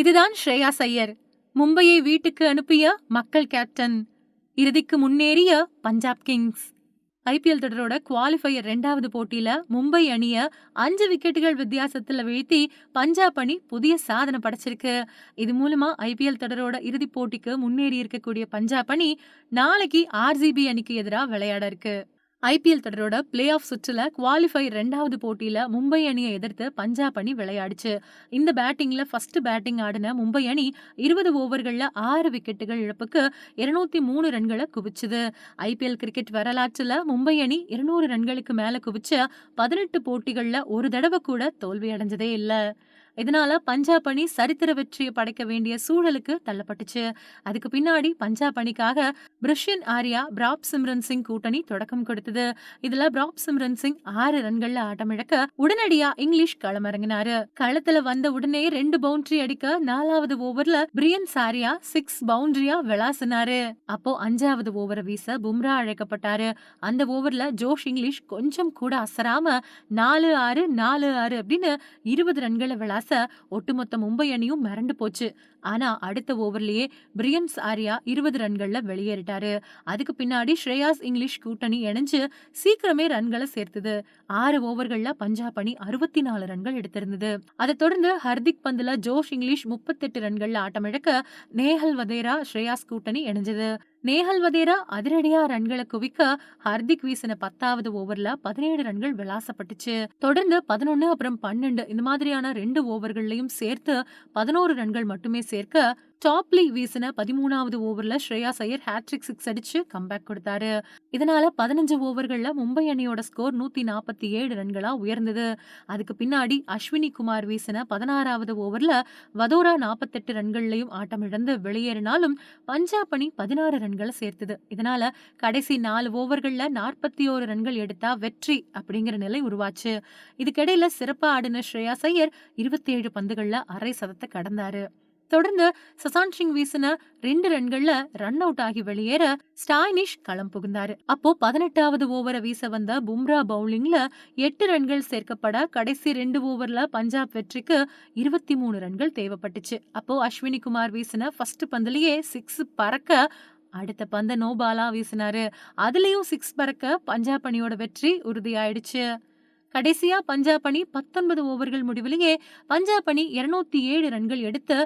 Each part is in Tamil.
இதுதான் ஸ்ரேயா சையர். மும்பையை வீட்டுக்கு அனுப்பிய மக்கள் கேப்டன். இறுதிக்கு முன்னேறிய பஞ்சாப் கிங்ஸ். ஐபிஎல் தொடரோட குவாலிஃபையர் ரெண்டாவது போட்டியில மும்பை அணிய அஞ்சு விக்கெட்டுகள் வித்தியாசத்துல வீழ்த்தி பஞ்சாப் அணி புதிய சாதனை படைச்சிருக்கு. இது மூலமா ஐபிஎல் தொடரோட இறுதிப் போட்டிக்கு முன்னேறி இருக்கக்கூடிய பஞ்சாப் அணி நாளைக்கு ஆர்சிபி அணிக்கு எதிராக விளையாட இருக்கு. ஐபிஎல் தொடரோட பிளே ஆஃப் சுற்றுல குவாலிஃபை ரெண்டாவது போட்டியில மும்பை அணியை எதிர்த்து பஞ்சாப் அணி விளையாடுச்சு. இந்த பேட்டிங்ல ஃபர்ஸ்ட் பேட்டிங் ஆடின மும்பை அணி இருபது ஓவர்கள்ல ஆறு விக்கெட்டுகள் இழப்புக்கு இருநூத்தி மூணு ரன்களை குவிச்சுது. ஐபிஎல் கிரிக்கெட் வரலாற்றுல மும்பை அணி இருநூறு ரன்களுக்கு மேல குவிச்ச பதினெட்டு போட்டிகள்ல ஒரு தடவை கூட தோல்வி அடைஞ்சதே இல்லை. இதனால பஞ்சாப் அணி சரித்திர வெற்றியை படைக்க வேண்டிய சூழலுக்கு தள்ளப்பட்டுச்சு. அதுக்கு பின்னாடி பஞ்சாப் அணிக்காக பிரிஷியன் ஆர்யா பிராப் சிம்ரன் சிங் கூட்டணி தொடக்கம் கொடுத்தது. இதுல பிராப் சிம்ரன் சிங் ஆறு ரன்கள்ல ஆட்டமிழக்க உடனடியா இங்கிலீஷ் களமிறங்கினாரு. களத்துல வந்த உடனே ரெண்டு பவுண்டரி அடிக்க நாலாவது ஓவர்ல பிரியன் சாரியா சிக்ஸ் பவுண்டரியா விளாசினாரு. அப்போ அஞ்சாவது ஓவரை வீச பும்ரா அழைக்கப்பட்டாரு. அந்த ஓவர்ல ஜோஷ் இங்கிலீஷ் கொஞ்சம் கூட அசராம நாலு ஆறு நாலு ஆறு அப்படின்னு இருபது ரன்களை விளாச ஒட்டுமொத்த மும்பை அணியும் மிரண்டு போச்சு. ஆனா அடுத்த ஓவர்லயே பிரியன்ஸ் ஆர்யா இருபது ரன்கள்ல வெளியேறிட்டாரு. அதுக்கு பின்னாடி ஸ்ரேயாஸ் இங்கிலீஷ் கூட்டணி இணைஞ்சு சீக்கிரமே ரன்களை சேர்த்தது. ஆறு ஓவர்கள்ல பஞ்சாப் அணி அறுபத்தி நாலு ரன்கள் எடுத்திருந்தது. அதை தொடர்ந்து ஹர்திக் பந்துல ஜோஷ் இங்கிலீஷ் முப்பத்தெட்டு ரன்கள்ல ஆட்டமிழக்க நேஹல் வதேரா ஸ்ரேயாஸ் கூட்டணி இணைஞ்சது. நேஹல் வதேரா அதிரடியா ரன்களை குவிக்க ஹர்திக் வீசின பத்தாவது ஓவர்ல பதினேழு ரன்கள் விளாசப்பட்டுச்சு. தொடர்ந்து பதினொன்னு அப்புறம் பன்னெண்டு இந்த மாதிரியான ரெண்டு ஓவர்களையும் சேர்த்து பதினோரு ரன்கள் மட்டுமே சேர்க்க டாப்லி வீசின பதிமூணாவது ஓவர்ல ஸ்ரேயா ஐயர் ஹேட்ரிக் சிக்ஸ் அடிச்சு கம்பேக் கொடுத்தாரு. இதனால பதினஞ்சு ஓவர்கள்ல மும்பை அணியோட ஸ்கோர் நூத்தி நாற்பத்தி ஏழு ரன்களா உயர்ந்தது. அதுக்கு பின்னாடி அஸ்வினி குமார் வீசின பதினாறாவது ஓவர்ல வதோரா நாற்பத்தெட்டு ரன்கள்லயும் ஆட்டமிழந்து வெளியேறினாலும் பஞ்சாப் அணி பதினாறு ரன்களை சேர்த்தது. இதனால கடைசி நாலு ஓவர்கள்ல நாற்பத்தி ஓரு ரன்கள் எடுத்தா வெற்றி அப்படிங்கிற நிலை உருவாச்சு. இதுக்கிடையில சிறப்பாக ஆடின ஸ்ரேயா ஐயர் இருபத்தி ஏழு பந்துகள்ல அரை சதத்தை கடந்தாரு. தொடர்ந்து சசான் சிங் வீசின ரெண்டு ரன்கள்ல ரன் அவுட் ஆகி வெளியேற ஸ்டாய்னிஷ் களம் புகுந்தாரு. அப்போ பதினெட்டாவது ஓவரை வீச வந்த பும்ரா பவுலிங்ல எட்டு ரன்கள் சேர்க்கப்பட கடைசி ரெண்டு ஓவர்ல பஞ்சாப் வெற்றிக்கு இருபத்தி மூணு ரன்கள் தேவைப்பட்டுச்சு. அப்போ அஸ்வினி குமார் வீசின ஃபர்ஸ்ட் பந்துலயே சிக்ஸ் பறக்க அடுத்த பந்த நோபாலா வீசினாரு. அதுலயும் சிக்ஸ் பறக்க பஞ்சாப் அணியோட வெற்றி உறுதியாயிடுச்சு. கடைசியா பஞ்சாப் அணி பத்தொன்பது ஓவர்கள் முடிவிலேயே பஞ்சாப் அணி இருநூத்தி ஏழு ரன்கள் எடுத்து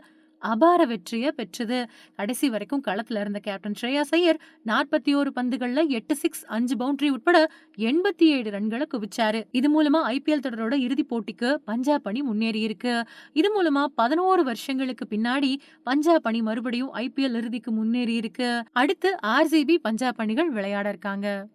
அபார வெற்றியை பெற்றது. கடைசி வரைக்கும் களத்துல இருந்த கேப்டன் ஸ்ரேயா சையர் நாற்பத்தி ஓரு பந்துகளில் எட்டு சிக்ஸ் அஞ்சு பவுண்டரி உட்பட எண்பத்தி ஏழு ரன்களை குவிச்சாரு. இது மூலமா ஐபிஎல் தொடரோட இறுதிப் போட்டிக்கு பஞ்சாப் அணி முன்னேறி இருக்கு. இது மூலமா பதினோரு வருஷங்களுக்கு பின்னாடி பஞ்சாப் அணி மறுபடியும் ஐபிஎல் இறுதிக்கு முன்னேறி இருக்கு. அடுத்து ஆர்சிபி பஞ்சாப் அணிகள் விளையாட இருக்காங்க.